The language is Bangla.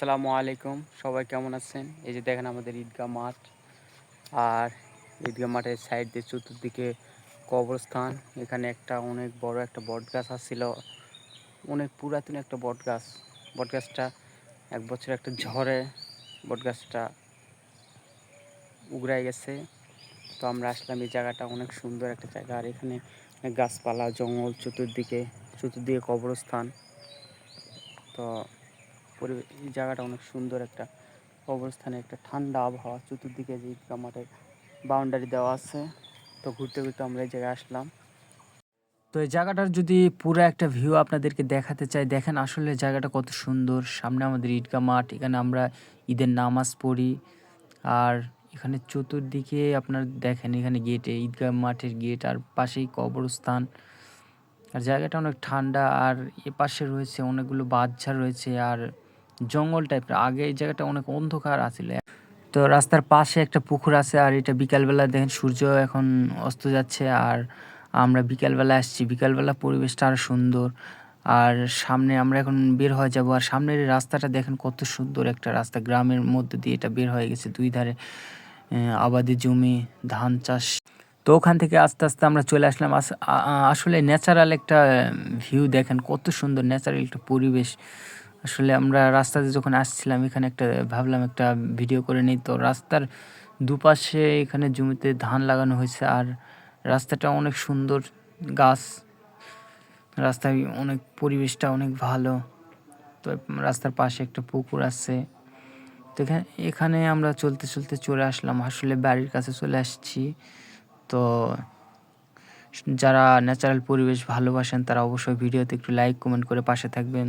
আসসালামু আলাইকুম। সবাই কেমন আছেন? এই যে দেখেন আমাদের ঈদগাহ মাঠ। আর ঈদগাহ মাঠের সাইড দিয়ে চতুর্দিকে কবরস্থান। এখানে একটা অনেক বড় একটা বট গাছ আসছিল। অনেক পুরাতন একটা বট গাছ বট গাছটা এক বছর একটা ঝড়ে বট গাছটা উগড়াই গেছে। তো আমরা আসলাম এই জায়গাটা, অনেক সুন্দর একটা জায়গা। আর এখানে গাছপালা, জঙ্গল, চতুর্দিকে চতুর্দিকে কবরস্থান। তো পরিবেশ এই জায়গাটা অনেক সুন্দর একটা অবস্থানে একটা ঠান্ডা আবহাওয়া, চতুর্দিকে যে ঈদগাহ মাঠের বাউন্ডারি দেওয়া আছে। তো ঘুরতে ঘুরতে আমরা এই জায়গায় আসলাম। তো এই জায়গাটার যদি পুরো একটা ভিউ আপনাদেরকে দেখাতে চাই, দেখেন আসলে জায়গাটা কত সুন্দর। সামনে আমাদের ঈদগাহ মাঠ, এখানে আমরা ঈদের নামাজ পড়ি। আর এখানে চতুর্দিকে আপনার দেখেন, এখানে গেটে, ঈদগাহ মাঠের গেট, আর পাশেই কবরস্থান। আর জায়গাটা অনেক ঠান্ডা, আর এ পাশে রয়েছে অনেকগুলো বাচ্চা রয়েছে, আর জঙ্গল টাইপের আগে এই জায়গাটা অনেক অন্ধকার আছিল। তো রাস্তার পাশে একটা পুকুর আছে, আর এটা বিকালবেলা দেখেন সূর্য এখন অস্ত যাচ্ছে, আর আমরা বিকালবেলা আসছি। বিকালবেলা পরিবেশটা আরও সুন্দর, আর সামনে আমরা এখন বের হয়ে যাব। আর সামনের রাস্তাটা দেখেন কত সুন্দর একটা রাস্তা। গ্রামের মধ্যে দিয়ে এটা বের হয়ে গেছে দুই ধারে আবাদি জমি, ধান চাষ। তো ওখান থেকে আস্তে আস্তে আমরা চলে আসলাম। আসলে ন্যাচারাল একটা ভিউ দেখেন, কত সুন্দর ন্যাচারাল একটা পরিবেশ। আসলে আমরা রাস্তাতে যখন আসছিলাম, এখানে একটা, ভাবলাম একটা ভিডিও করে নিই। তো রাস্তার দুপাশে এখানে জমিতে ধান লাগানো হয়েছে আর রাস্তাটা অনেক সুন্দর গাছ। রাস্তায় অনেক পরিবেশটা অনেক ভালো। তো রাস্তার পাশে একটা পুকুর আছে। তো এখানে এখানে আমরা চলতে চলতে চলে আসলাম। আসলে বাড়ির কাছে চলে আসছি। তো যারা ন্যাচারাল পরিবেশ ভালোবাসেন, তারা অবশ্যই ভিডিওতে একটু লাইক কমেন্ট করে পাশে থাকবেন।